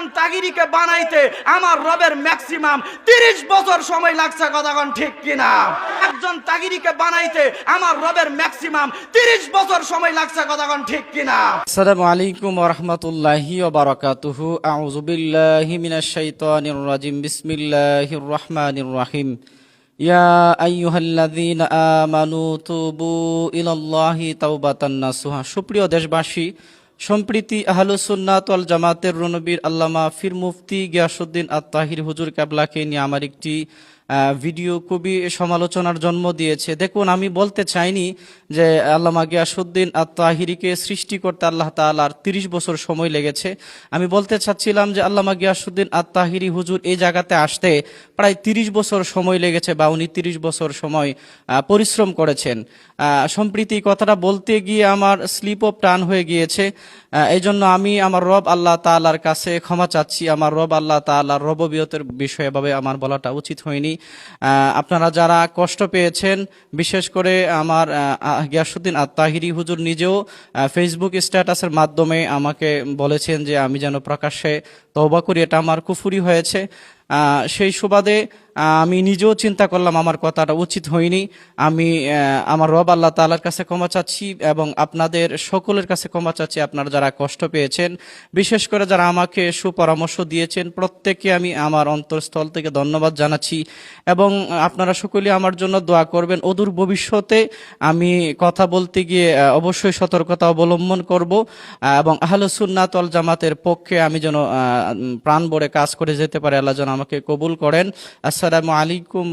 একজন তাগিরিকে বানাইতে আমার রবের ম্যাক্সিমাম তিরিশ বছর সময় লাগছে কথাগণ ঠিক কিনা? একজন তাগিরিকে বানাইতে আমার রবের ম্যাক্সিমাম তিরিশ বছর সময় লাগছে কথাগণ ঠিক কিনা? আসসালামু আলাইকুম ওরহমতুল্লাহি ওবরাকাতুহু আউযুবিল্লাহি মিনাশ শাইতানির রাজিম। বিসমিল্লাহির রহমানির রহিম। তুবু ইলাল্লাহি তাওবাতান সুপ্রিয় দেশবাসী সম্প্রীতি আহলুসুন্নাত আল জামাতের রণবীর আল্লামা ফির মুফতি গিয়াসুদ্দিন আত-তাহির হুজুর কাবলাকে নিয়ে আমার একটি ভিডিও খুবই সমালোচনার জন্ম দিয়েছে। দেখুন, আমি বলতে চাইনি যে আল্লামা গিয়াসুদ্দিন আত-তাহিরিকে সৃষ্টি করতে আল্লাহ তাআলার তিরিশ বছর সময় লেগেছে। আমি বলতে চাচ্ছিলাম যে আল্লামা গিয়াসুদ্দিন আত-তাহিরি হুজুর এই জায়গাতে আসতে প্রায় তিরিশ বছর সময় লেগেছে বা উনি তিরিশ বছর সময় পরিশ্রম করেছেন। সম্প্রীতি কথাটা বলতে গিয়ে আমার স্লিপ অফ টান হয়ে গিয়েছে। এই জন্য আমি আমার রব আল্লাহ তাআলার কাছে ক্ষমা চাচ্ছি। আমার রব আল্লাহ তাআলার রববিয়তের বিষয়ে এভাবে আমার বলাটা উচিত হয়নি। আপনারা যারা কষ্ট পেয়েছেন, বিশেষ করে আমার গিয়াসুদ্দিন আত্মাহিরি হুজুর নিজেও ফেসবুক স্ট্যাটাসের মাধ্যমে আমাকে বলেছেন যে আমি যেন প্রকাশ্যে তওবা করি, এটা আমার কুফুরি হয়েছে। সেই সুবাদে আমি নিজেও চিন্তা করলাম আমার কথাটা উচিত হয়নি। আমি আমার রব আল্লাহ তাআলার কাছে ক্ষমা চাচ্ছি এবং আপনাদের সকলের কাছে ক্ষমা চাচ্ছি। আপনারা যারা কষ্ট পেয়েছেন, বিশেষ করে যারা আমাকে সুপরামর্শ দিয়েছেন, প্রত্যেককে আমি আমার অন্তরস্থল থেকে ধন্যবাদ জানাচ্ছি এবং আপনারা সকলে আমার জন্য দোয়া করবেন। অদূর ভবিষ্যতে আমি কথা বলতে গিয়ে অবশ্যই সতর্কতা অবলম্বন করব এবং আহলুসুন্নাত জামাতের পক্ষে আমি যেন প্রাণ ভরে কাজ করে যেতে পারে। আল্লাহ যেন আমাকে কবুল করেন। আসসালামু আলাইকুম।